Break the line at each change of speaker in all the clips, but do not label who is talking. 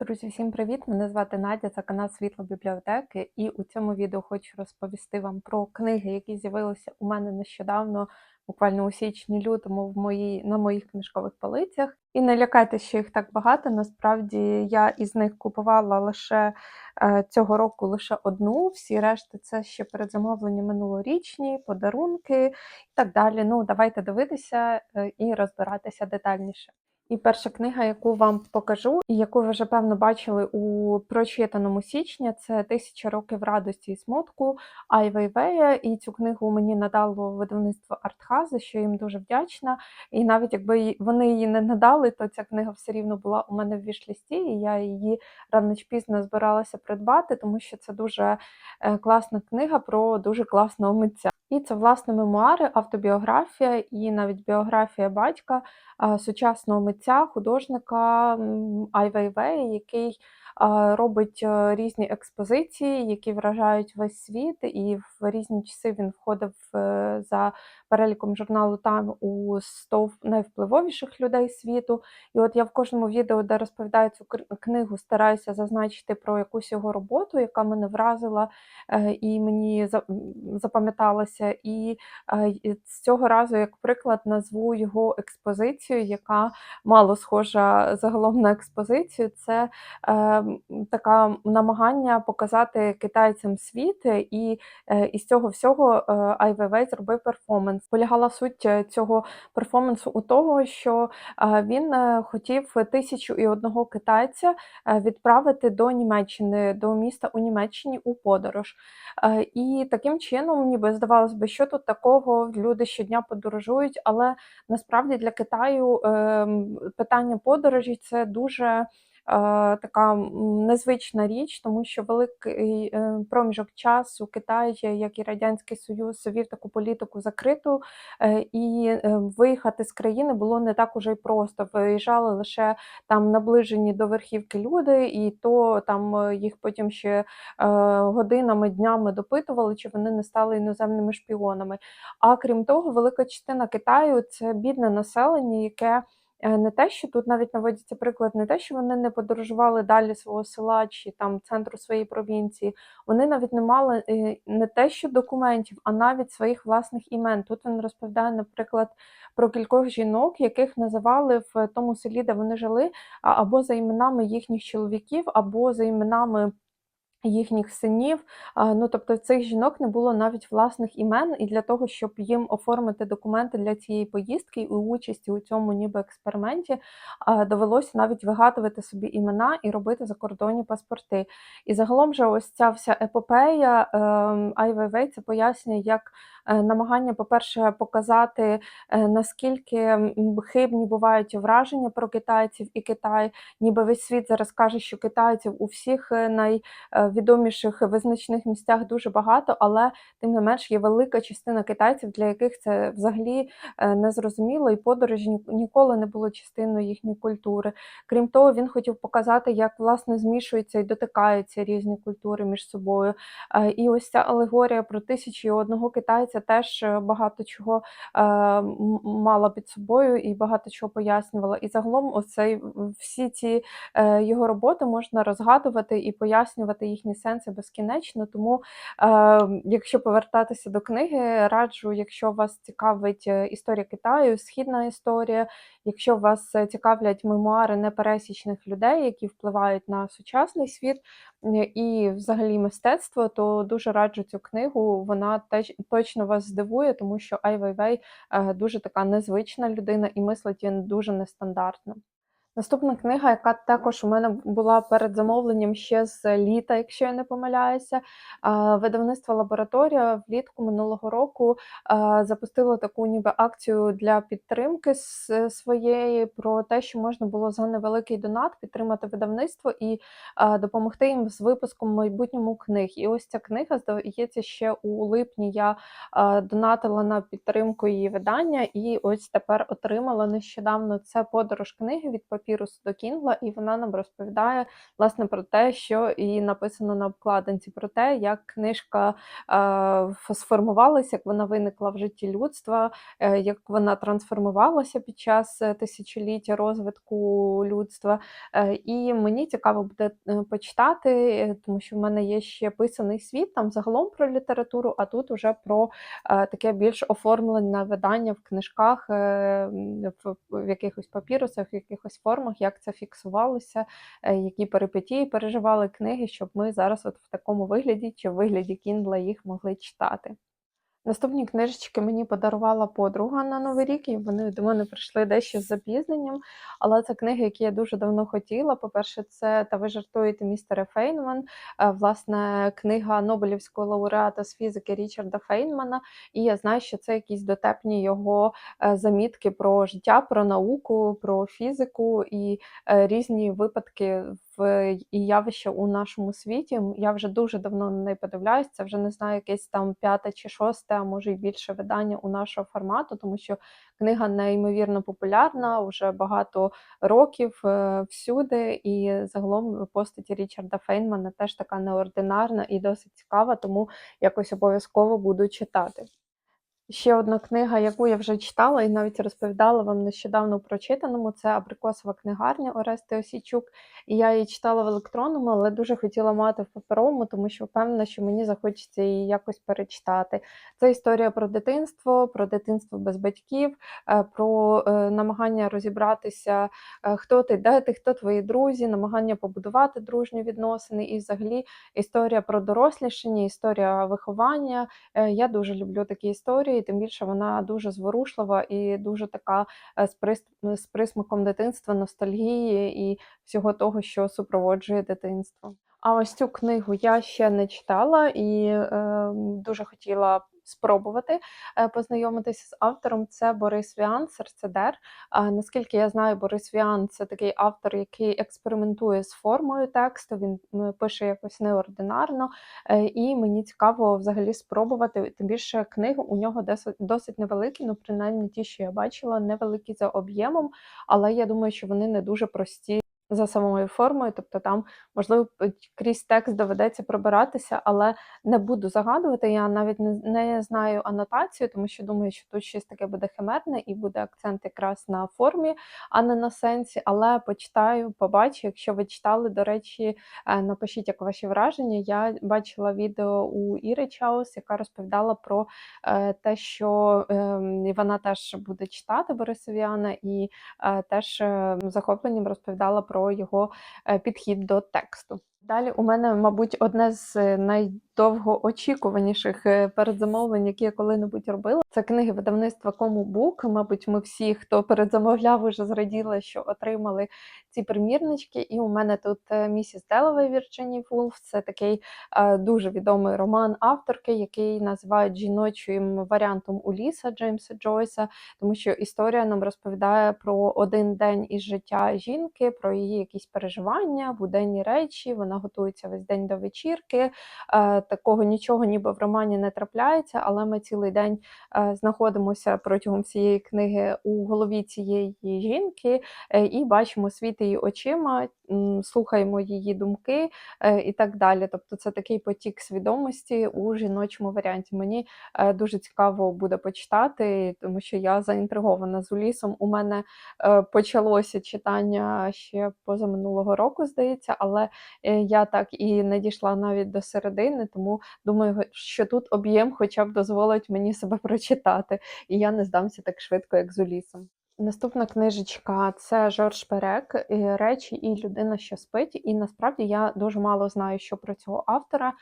Друзі, всім привіт! Мене звати Надя, це канал Світло бібліотеки, і у цьому відео хочу розповісти вам про книги, які з'явилися у мене нещодавно, буквально у січні-лютому, в моїй на моїх книжкових полицях. І не лякайтеся, що їх так багато. Насправді я із них купувала лише е, цього року лише одну. Всі решти це ще передзамовлення минулорічні, подарунки і так далі. Ну, давайте дивитися е, і розбиратися детальніше. І перша книга, яку вам покажу, і яку ви вже певно бачили у прочитаному січні, це Тисяча років радості і смутку Ай Вейвея. І цю книгу мені надало видавництво Артхаз, що їм дуже вдячна. І навіть якби вони її не надали, то ця книга все рівно була у мене в вішлісті, і я її рано чи пізно збиралася придбати, тому що це дуже е, класна книга про дуже класного митця. І це власне мемуари, автобіографія і навіть біографія батька сучасного митця, художника м, Ай Вейвей, який робить е, різні експозиції, які вражають весь світ, і в різні часи він входив е, за переліком журналу Time у 100 найвпливовіших людей світу. І от я в кожному відео, де розповідаю цю книгу, стараюся зазначити про якусь його роботу, яка мене вразила е, і мені запам'яталася. І з цього разу, як приклад, назву його експозицію, яка мало схожа загалом на експозицію. Це така намагання показати китайцям світ, і е, із цього всього е, Ай зробив перформанс. Полягала суть е, цього перформансу у того, що е, він е, хотів тисячу і одного китайця е, відправити до Німеччини, до міста у Німеччині у подорож. Е, І таким чином, ніби здавалось би, що тут такого, люди щодня подорожують, але насправді для Китаю ем, питання подорожі це дуже. Е, Така незвична річ, тому що великий е, проміжок часу Китай, як і Радянський Союз, вів таку політику закриту, е, і виїхати з країни було не так уже й просто. Виїжджали лише там наближені до верхівки люди, і то там їх потім ще годинами, днями допитували, чи вони не стали іноземними шпіонами. А крім того, велика частина Китаю це бідне населення, яке не те, що тут навіть наводиться приклад, не те, що вони не подорожували далі свого села чи там центру своєї провінції. Вони навіть не мали е, не те, що документів, а навіть своїх власних імен. Тут він розповідає, наприклад, про кількох жінок, яких називали в тому селі, де вони жили, або за іменами їхніх чоловіків, або за іменами їхніх синів. Ну, тобто в цих жінок не було навіть власних імен, і для того, щоб їм оформити документи для цієї поїздки і участі у цьому ніби експерименті, довелося навіть вигадувати собі імена і робити закордонні паспорти. І загалом же ось ця вся епопея ем, Ай це пояснює як намагання, по-перше, показати, е, наскільки хибні бувають враження про китайців і Китай, ніби весь світ зараз каже, що китайців у всіх е, най е, відоміших визначних місцях дуже багато, але тим не менш є велика частина китайців, для яких це взагалі е, незрозуміло, і подорожі ніколи не було частиною їхньої культури. Крім того, він хотів показати, як власне змішуються і дотикаються різні культури між собою. Е, І ось ця алегорія про тисячу і одного китайця теж е, багато чого е, мала під собою і багато чого пояснювала. І загалом, оцей всі ці е, його роботи можна розгадувати і пояснювати їхні сенси безкінечно. Тому, якщо повертатися до книги, раджу, якщо вас цікавить історія Китаю, східна історія, якщо вас цікавлять мемуари непересічних людей, які впливають на сучасний світ і взагалі мистецтво, то дуже раджу цю книгу. Вона теж точно вас здивує, тому що Ай Вейвей е, дуже така незвична людина і мислить він дуже нестандартно. Наступна книга, яка також у мене була перед замовленням ще з літа, якщо я не помиляюся. Видавництво лабораторія влітку минулого року запустило таку ніби акцію для підтримки своєї про те, що можна було за невеликий донат підтримати видавництво і допомогти їм з випуском майбутньому книг. І ось ця книга, здається, ще у липні я донатила на підтримку її видання, і ось тепер отримала нещодавно це подорож книги від папірусу до Kindle, і вона нам розповідає власне про те, що і написано на обкладинці, про те, як книжка е, сформувалася, як вона виникла в житті людства, е, як вона трансформувалася під час е, тисячоліття розвитку людства. Е, І мені цікаво буде е, почитати, е, тому що в мене є ще писаний світ там загалом про літературу, а тут уже про е, таке більш оформлене видання в книжках, е, в, в якихось папірусах, в якихось формах, як це фіксувалося, е, які перипетії переживали книги, щоб ми зараз от в такому вигляді чи в вигляді Kindle їх могли читати. Наступні книжечки мені подарувала подруга на Новий рік, і вони до мене прийшли дещо з запізненням. Але це книги, які я дуже давно хотіла. По-перше, це Та ви жартуєте містере Фейнман, е, власне, книга Нобелівського лауреата з фізики Річарда Фейнмана. І я знаю, що це якісь дотепні його е, замітки про життя, про науку, про фізику і е, різні випадки в і явища у нашому світі. Я вже дуже давно на неї подивляюсь. Це вже не знаю, якесь там п'яте чи шосте, а може й більше видання у нашого формату, тому що книга неймовірно популярна вже багато років е, всюди. І загалом постаті Річарда Фейнмана теж така неординарна і досить цікава, тому якось обов'язково буду читати. Ще одна книга, яку я вже читала і навіть розповідала вам нещодавно прочитаному, це Абрикосова книгарня Орести Осічук. І я її читала в електронному, але дуже хотіла мати в паперовому, тому що впевнена, що мені захочеться її якось перечитати. Це історія про дитинство, про дитинство без батьків, е, про е, намагання розібратися, е, хто ти, де ти, хто твої друзі, намагання побудувати дружні відносини, і взагалі історія про дорослішання, історія виховання. Я дуже люблю такі історії, тим більше вона дуже зворушлива і дуже така е, прис- з присмаком дитинства, ностальгії і всього того, що супроводжує дитинство. А ось цю книгу я ще не читала і е, дуже хотіла спробувати е, познайомитися з автором. Це Борис Віан, серцедер. Наскільки я знаю, Борис Віан це такий автор, який експериментує з формою тексту. Він пише якось неординарно, е, і мені цікаво взагалі спробувати. Тим більше книги у нього досить невеликі, ну принаймні ті, що я бачила, невеликі за об'ємом, але я думаю, що вони не дуже прості. За самою формою, тобто там, можливо, крізь текст доведеться пробиратися, але не буду загадувати. Я навіть не, знаю анотацію, тому що думаю, що тут щось таке буде химерне і буде акцент якраз на формі, а не на сенсі. Але почитаю, побачу. Якщо ви читали, до речі, е, напишіть, як ваші враження. Я бачила відео у Іри Чаус, яка розповідала про е, те, що ем, вона теж буде читати Борисовіана, і е, теж е, захопленням розповідала про його е, підхід до тексту. Далі у мене, мабуть, одне з е, найдовгоочікуваніших е, передзамовлень, які я коли-небудь робила. Це книги видавництва Кому Бук. Мабуть, ми всі, хто передзамовляв, уже зраділи, що отримали ці примірнички. І у мене тут е, місіс Деловей Вірджині Вулф. Це такий е, дуже відомий роман авторки, який називають жіночим варіантом Уліса Джеймса Джойса, тому що історія нам розповідає про один день із життя жінки, про її якісь переживання, буденні речі. Вона готується весь день до вечірки. Такого нічого ніби в романі не трапляється, але ми цілий день е, знаходимося протягом всієї книги у голові цієї жінки е, і бачимо світ її очима, слухаємо її думки е, і так далі. Тобто це такий потік свідомості у жіночому варіанті. Мені дуже цікаво буде почитати, тому що я заінтригована з Улісом. У мене почалося читання ще позаминулого року, здається, але я так і не дійшла навіть до середини, тому думаю, що тут об'єм хоча б дозволить мені себе прочитати, і я не здамся так швидко, як з Улісом. Наступна книжечка це Жорж Перек речі і людина, що спить. І насправді я дуже мало знаю, що про цього автора.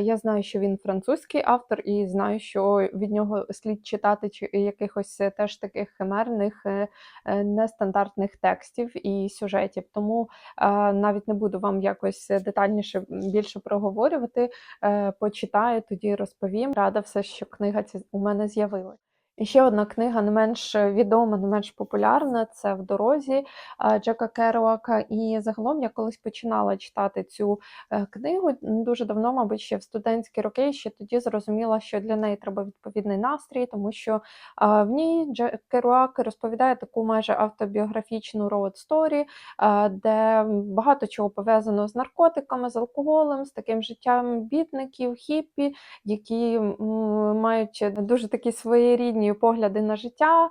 Я знаю, що він французький автор, і знаю, що від нього слід читати якихось е, теж таких химерних, е, е, нестандартних текстів і сюжетів. Тому навіть не буду вам якось детальніше більше проговорювати. Почитаю, тоді розповім. Рада все, що книга у мене з'явилась. Ще одна книга не менш відома, не менш популярна це в дорозі Джека Керуака. І загалом я колись починала читати цю е, книгу дуже давно, мабуть, ще в студентські роки. Ще тоді зрозуміла, що для неї треба відповідний настрій, тому що в ній Джек Керуак розповідає таку майже автобіографічну story, де багато чого пов'язано з наркотиками, з алкоголем, з таким життям бідників, хіппі, які мають дуже такі своєрідні погляди на життя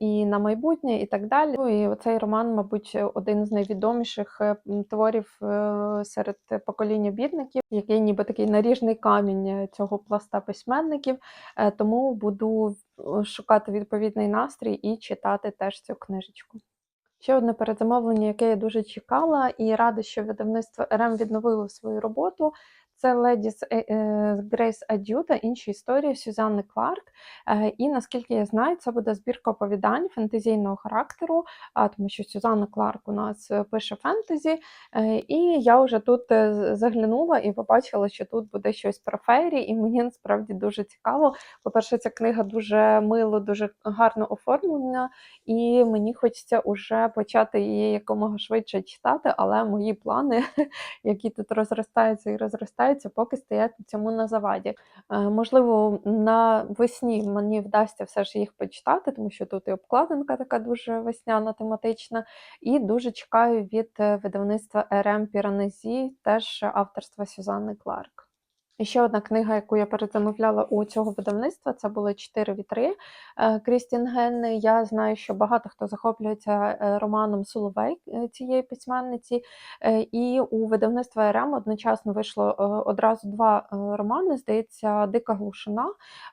і на майбутнє, і так далі. Ну, і цей роман, мабуть, один з найвідоміших е, творів е, серед покоління бідників, який ніби такий наріжний камінь е, цього пласта письменників. Тому буду шукати відповідний настрій і читати теж цю книжечку. Ще одне передзамовлення, яке я дуже чекала, і рада, що видавництво РМ відновило свою роботу. Це леді Грейс Адю та інші історії Сюзанни Кларк. Е, І наскільки я знаю, це буде збірка оповідань фентезійного характеру, тому що Сюзанна Кларк у нас е, пише фентезі. Е, І я вже тут заглянула і побачила, що тут буде щось про фейрі, і мені насправді дуже цікаво. По-перше, ця книга дуже мило, дуже гарно оформлена, і мені хочеться уже почати її якомога швидше читати, але мої плани, які тут розростаються і розростаються, поки стоять цьому на заваді. Е, Можливо, навесні мені вдасться все ж їх почитати, тому що тут і обкладинка така дуже весняна, тематична, і дуже чекаю від е, видавництва РМ Піранезі, теж авторства Сюзанни Кларк. І ще одна книга, яку я передзамовляла у цього видавництва, це були Чотири вітри е, Крістін Генни. Я знаю, що багато хто захоплюється е, романом Соловей е, цієї письменниці. І у видавництва РМ одночасно вийшло одразу два романи. Здається, Дика глушина,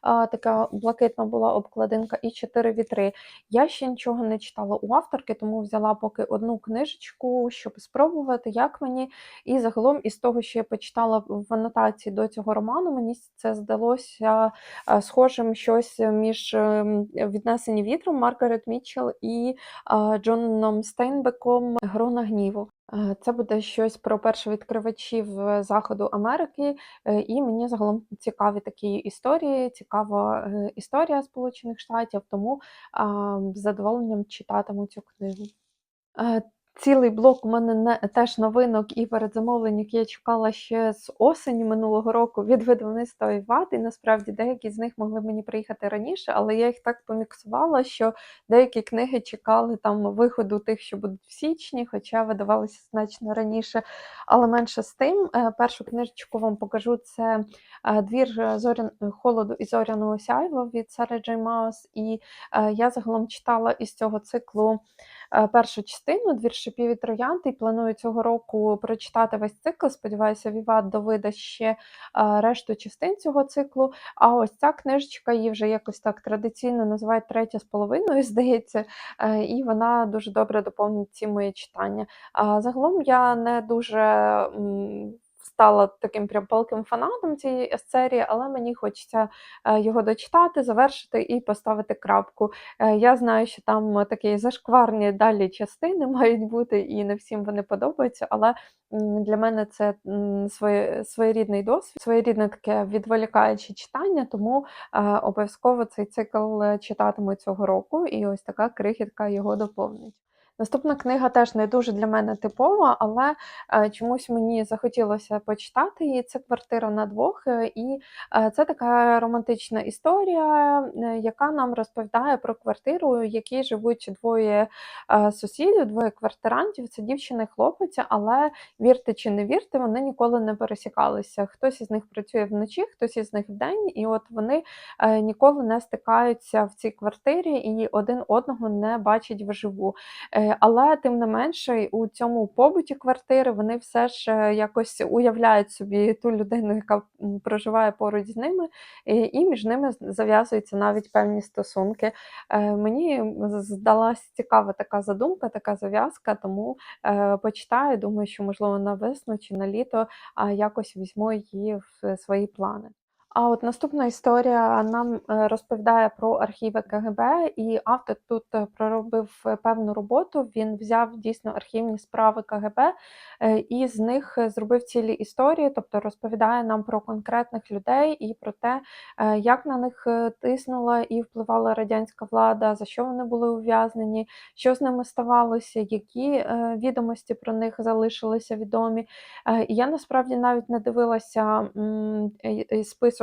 така блакитна була обкладинка, і Чотири вітри. Я ще нічого не читала у авторки, тому взяла поки одну книжечку, щоб спробувати, як мені. І загалом, із того, що я почитала в анотації до цього роману, мені це здалося е, схожим щось між ем, віднесені вітром Маргарет Мітчелл і е, Джоном Стейнбеком Грона гніву. Е, Це буде щось про першовідкривачів е, Заходу Америки, е, і мені загалом цікаві такі історії, цікава е, історія Сполучених Штатів, тому з задоволенням читатиму цю книгу. Цілий блок у мене не, теж новинок і передзамовлень, які я чекала ще з осені минулого року від видавництва Іват. І насправді деякі з них могли мені приїхати раніше, але я їх так поміксувала, що деякі книги чекали там виходу тих, що будуть в січні, хоча видавалися значно раніше. Але менше з тим, е, першу книжечку вам покажу це е, двір зорян холоду і зоряного сяйва від Сари Джей Маус. І е, я загалом читала із цього циклу першу частину двір шипів і троянд, і планую цього року прочитати весь цикл. Сподіваюся, Віват довидасть ще е, решту частин цього циклу. А ось ця книжечка її вже якось так традиційно називають третя з половиною, здається, е, і вона дуже добре доповнить ці мої читання. Загалом я не дуже. Стала таким прям палким фанатом цієї серії, але мені хочеться е, його дочитати, завершити і поставити крапку. Е, Я знаю, що там такі зашкварні далі частини мають бути, і не всім вони подобаються, але для мене це своє, своєрідний досвід, своєрідне таке відволікаюче читання, тому е, обов'язково цей цикл е, читатиму цього року, і ось така крихітка його доповнить. Наступна книга теж не дуже для мене типова, але е, чомусь мені захотілося почитати її. Це квартира на двох, е, і е, це така романтична історія, яка нам розповідає про квартиру, в якій живуть двоє сусідів, двоє квартирантів. Це дівчина і хлопець, але вірте чи не вірте, вони ніколи не пересікалися. Хтось із них працює вночі, хтось із них вдень, і от вони ніколи не стикаються в цій квартирі і один одного не бачать вживу. Е, Але тим не менше, у цьому побуті квартири вони все ж е, якось уявляють собі ту людину, яка проживає поруч з ними, і, між ними зав'язуються навіть певні стосунки. Е, Мені здалась цікава така задумка, така зав'язка, тому почитаю. Думаю, що можливо на весну чи на літо якось візьму її в свої плани. А от наступна історія нам е, розповідає про архіви КГБ, і автор тут е, проробив е, певну роботу. Він взяв дійсно архівні справи КГБ і з них зробив цілі історії, тобто розповідає нам про конкретних людей і про те, як на них тиснула і впливала радянська влада, за що вони були ув'язнені, що з ними ставалося, які відомості про них залишилися відомі. Я насправді навіть не дивилася м,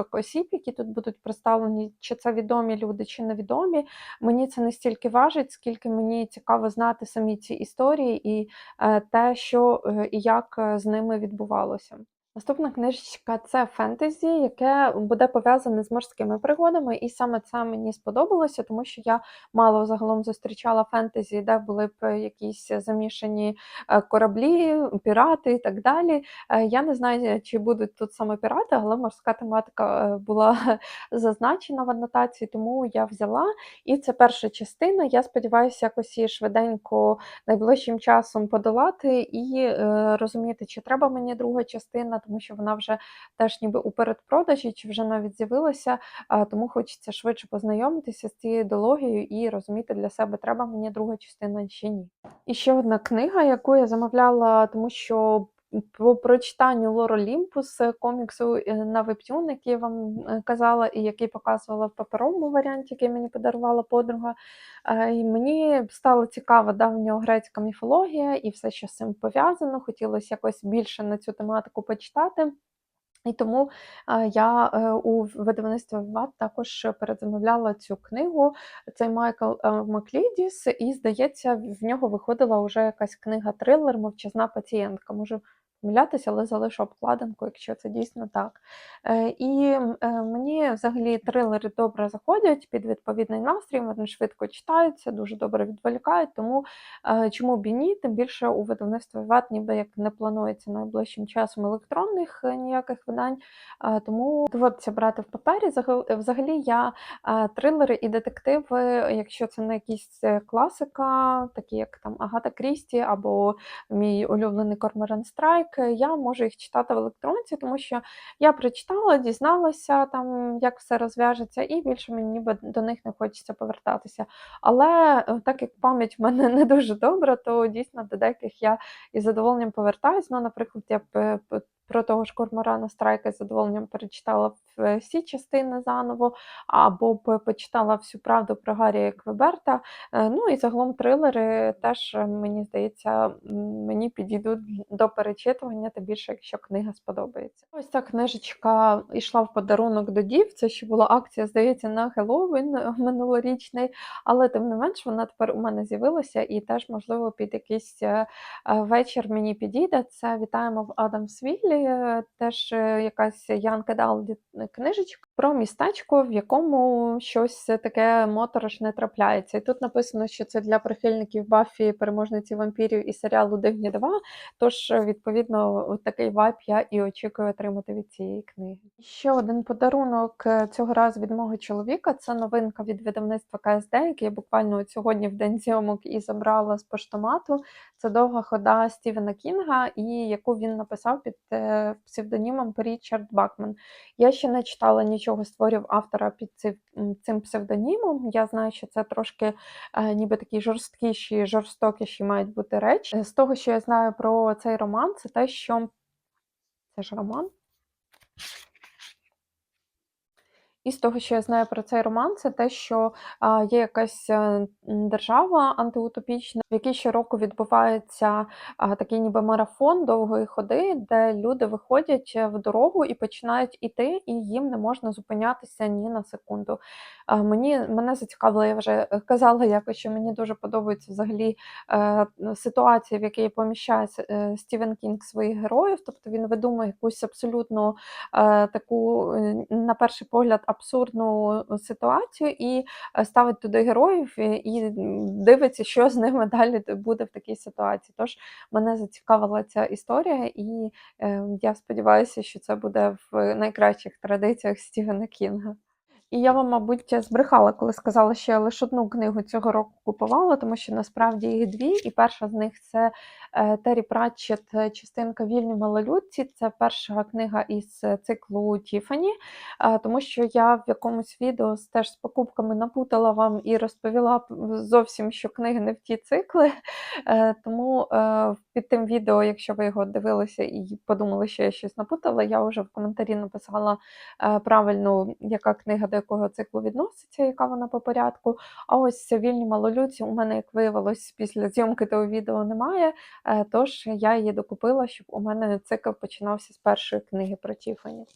список осіб, які тут будуть представлені, чи це відомі люди, чи невідомі. Мені це не стільки важить, скільки мені цікаво знати самі ці історії і е, те, що е, і як е, з ними відбувалося. Наступна книжечка це фентезі, яке буде пов'язане з морськими пригодами, і саме це мені сподобалося, тому що я мало загалом зустрічала фентезі, де були б якісь замішані е, кораблі, пірати і так далі. Е, Я не знаю, чи будуть тут саме пірати, але морська тематика е, була зазначена в анотації, тому я взяла. І це перша частина. Я сподіваюся, якось її швиденько найближчим часом подолати і розуміти, чи треба мені друга частина, тому що вона вже теж ніби у передпродажі, чи вже навіть з'явилася. Тому хочеться швидше познайомитися з цією ідеологією і розуміти для себе, треба мені друга частина чи ні. І ще одна книга, яку я замовляла, тому що по прочитанню Лор Олімпус е, коміксу е, на Вебтюн, який я вам е, казала, і який показувала в паперовому варіанті, який мені подарувала подруга. І мені стала цікава давньогрецька міфологія і все, що з цим пов'язано. Хотілося якось більше на цю тематику почитати. І тому я у видавництві ВАТ також передзамовляла цю книгу. Це Майкл Маклідіс, і здається, в нього виходила вже якась книга трилер Мовчазна пацієнтка. Можу помилятися, але залишу обкладинку, якщо це дійсно так. Е, І е, мені взагалі трилери добре заходять під відповідний настрій, вони швидко читаються, дуже добре відволікають. Тому е, чому б і ні? Тим більше у видавництві ВАТ ніби як не планується найближчим часом електронних ніяких видань, тому доводиться брати в папері. Взагалі я трилери і детективи, якщо це не якісь класика, такі як там Агата Крісті або мій улюблений Корморан Страйк, я можу їх читати в електронці, тому що я прочитала, дізналася там, як все розв'яжеться, і більше мені ніби до них не хочеться повертатися. Але е, так як пам'ять в мене не дуже добра, то дійсно до деяких я із задоволенням повертаюсь. Ну, наприклад, я е, про того ж Корморана Страйка з задоволенням перечитала в- всі частини заново, або б почитала всю правду про Гаррія Квеберта. Е, Ну і загалом трилери теж, е, мені здається, мені підійдуть до перечитування, тим більше, якщо книга сподобається. Ось ця книжечка йшла в подарунок до дів. Це ще була акція, здається, на Хеллоуін е, минулорічний, але тим не менш вона тепер у мене з'явилася і теж, можливо, під якийсь е, е, вечір мені підійде. Це вітаємо в Адамсвіллі, теж е, якась Ян Кедал книжечка про містечко, в якому щось таке моторошне трапляється. І тут написано, що це для прихильників Баффі, переможниці вампірів і серіалу Дивні дива. Тож, відповідно, такий вайб я і очікую отримати від цієї книги. Ще один подарунок е, цього разу від мого чоловіка. Це новинка від видавництва КСД, який я буквально сьогодні в день зйомок і забрала з поштомату. Це довга хода Стівена Кінга, і яку він написав під е, псевдонімом Річард Бакман. Я ще не читала нічого з творів автора під цим, псевдонімом. Я знаю, що це трошки е, ніби такі жорсткіші, жорстокіші мають бути речі. З того, що я знаю про цей роман, це те, що це ж роман. І з того, що я знаю про цей роман, це те, що є якась е, держава антиутопічна, в якій щороку відбувається такий ніби марафон довгої ходи, де люди виходять е, в дорогу і починають іти, і їм не можна зупинятися ні на секунду. Мені мене зацікавило, я вже е, казала якось, що мені дуже подобається взагалі ситуація, в якій поміщає Стівен Кінг своїх героїв. Тобто він видумує якусь абсолютно таку, на перший погляд, абсурдну ситуацію і е, ставить туди героїв і, дивиться, що з ними далі буде в такій ситуації. Тож мене зацікавила ця історія, і е, я сподіваюся, що це буде в найкращих традиціях Стівена Кінга. І я вам, мабуть, збрехала, коли сказала, що я лише одну книгу цього року купувала, тому що насправді їх дві. І перша з них це е, Террі Пратчет, е, частинка Вільні малолюдці. Це перша книга із циклу Тіфані, е, тому що я в якомусь відео теж з покупками напутала вам і розповіла зовсім, що книги не в ті цикли. Тому під тим відео, якщо ви його дивилися і подумали, що я щось напутала, я вже в коментарі написала правильно, яка книга до якого циклу відноситься, яка вона по порядку. А ось вільні малолюдці у мене, як виявилось, після зйомки того відео немає. е, Тож я її докупила, щоб у мене цикл починався з першої книги про Тіфані.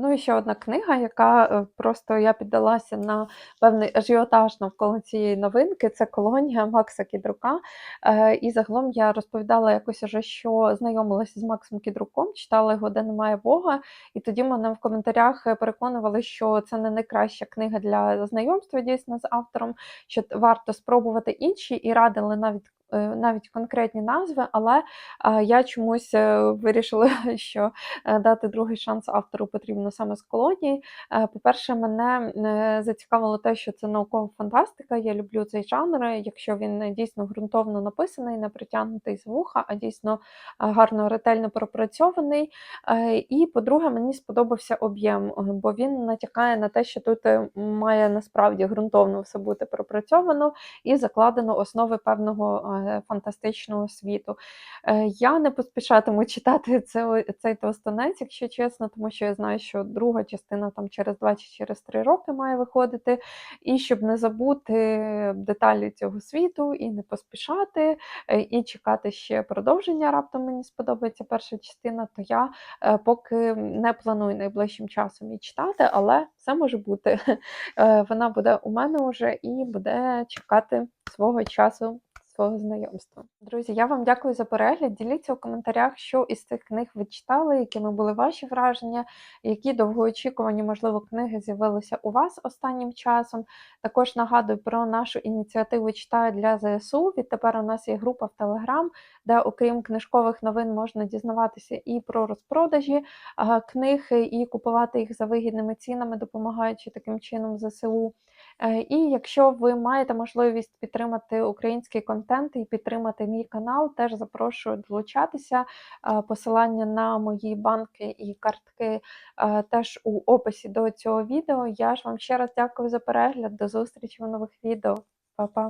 Ну і ще одна книга, яка е, просто я піддалася на певний ажіотаж навколо цієї новинки. Це колонія Макса Кідрука. Е, І загалом я розповідала якось уже, що знайомилася з Максом Кідруком, читала його, де немає Бога. І тоді мене в коментарях е, переконували, що це не найкраща книга для знайомства дійсно з автором, що варто спробувати інші, і радили навіть. Е, Навіть конкретні назви, але я чомусь е, вирішила, що е, дати другий шанс автору потрібно саме з колонії. По-перше, мене зацікавило те, що це наукова фантастика. Я люблю цей жанр, якщо він дійсно ґрунтовно написаний, не притягнутий з вуха, а дійсно гарно, ретельно пропрацьований. І, по-друге, мені сподобався об'єм, бо він натякає на те, що тут має насправді ґрунтовно все бути пропрацьовано і закладено основи певного фантастичного світу. Е, Я не поспішатиму читати це, цей товстонець, якщо чесно, тому що я знаю, що друга частина там через два чи через три роки має виходити. І щоб не забути деталі цього світу і не поспішати, е, і чекати ще продовження. Раптом мені сподобається перша частина, то я е, поки не планую найближчим часом її читати, але все може бути. Е, Вона буде у мене вже і буде чекати свого часу свого знайомства. Друзі, я вам дякую за перегляд. Діліться у коментарях, що із цих книг ви читали, якими були ваші враження, які довгоочікувані, можливо, книги з'явилися у вас останнім часом. Також нагадую про нашу ініціативу Читаю для ЗСУ. Відтепер у нас є група в Телеграм, де, окрім книжкових новин, можна дізнаватися і про розпродажі книг, і купувати їх за вигідними цінами, допомагаючи таким чином ЗСУ. Е, І якщо ви маєте можливість підтримати український контент і підтримати мій канал, теж запрошую долучатися. Е, Посилання на мої банки і картки е, теж у описі до цього відео. Я ж вам ще раз дякую за перегляд. До зустрічі в нових відео. Па-па!